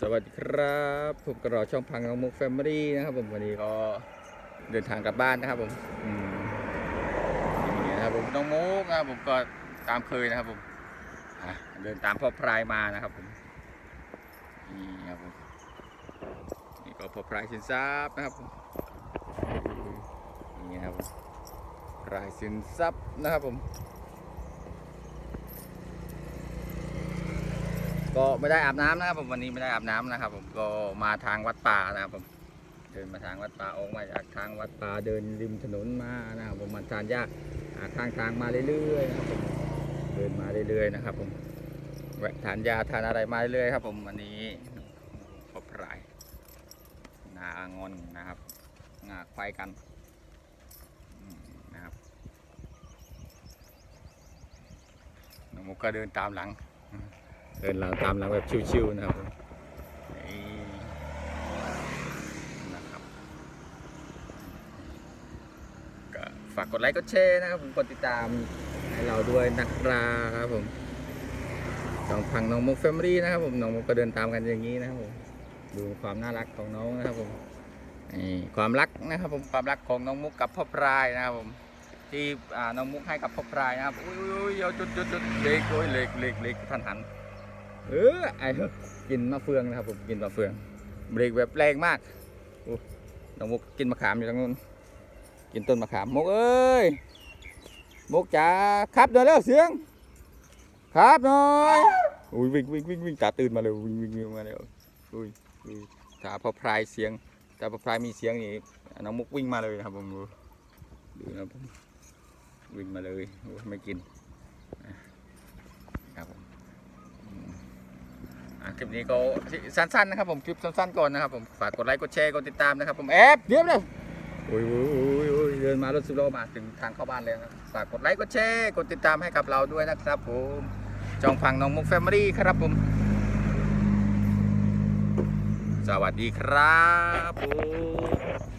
สวัสดีครับผมกระรอช่องพังน้องมุกแฟมิลี่นะครับผมวันนี้ก็เดินทางกลับบ้านนะครับผมนี่นะครับผมน้องมุกนะครับผมก็ตามเคยนะครับผมเดินตามพ่อพรายมานะครับผมนี่ครับผมนี่ก็พ่อพรายสินทรัพย์นะครับผมนี่นะครับพรายสินทรัพย์นะครับผม ก็ไม่ได้อาบน้ำนะครับผมวันนี้ไม่ได้อาบน้ำนะครับ ผมก็มาทางวัดป่านะครับผมเดินมาทางวัดป่าออกมาจากทางวัดป่าเดินริมถนนมานะครับผมมาทานหญ้าหาข้างทางมาเรื่อยๆนะครับผมเดินมาเรื่อยๆนะครับ ผมแวะทานยาทานอะไรมาเรื่อยๆครับ ผมวันนี้พบรายนางอนนะครับงาควายกันนะครับน้องมุกก็เดินตามหลัง ดินหลังตามหลังแบบชิวๆนะครับผมนี่นะครับ ก็ฝากกดไลค์กดแชร์นะครับ ผมกดติดตามให้เราด้วยนะครับผมสองพังน้องมุกแฟมิลี่นะครับ ผมน้องมุกก็เดินตามกันอย่างนี้นะครับผมดูความน่ารักของน้องนะครับผมนี่ความรักนะครับผมความรักของน้องมุกกับพ่อพรายนะครับผมที่น้องมุกให้กับพ่อพรายนะครับอุ้ยอุ้ยอุ้ยเอาจุดจุดจุดเล็กโอ้ยเล็กเล็กเล็กทันหัน เออไอ้กินมะเฟืองนะครับผมกินมะเฟือง เบรกแบบแรงมากน้องมุกกินมะขามอยู่ตรงนู้นกินต้นมะขามมุกเอ้ยมุกจ๋าครับหน่อยเร็วเสียง ครับหน่อยอุ้ยวิ่งวิ่งวิ่งวิ่งตาตื่นมาเลยวิ่งวิ่งวิ่งมาเลยอุ้ยอุ้ยถ้าพอพรายเสียงถ้าพอพรายมีเสียงนี่น้องมุกวิ่งมาเลยนะครับผมดูนะผมวิ่งมาเลยไม่กินนะครับผม คลิปนี้ก็สั้นๆนะครับผมคลิปสั้นๆก่อนนะครับผมฝากกดไลค์กดแชร์กดติดตามนะครับผมแอบเดี๋ยวเดี๋ยวโอ้ยโอ้ยโอ้ยโอ้ยเดินมารถสิบล้อมาถึงทางเข้าบ้านแล้วนะฝากกดไลค์กดแชร์กดติดตามให้กับเราด้วยนะครับผมจองฟังน้องมุกแฟมิลี่ครับผม สวัสดีครับผม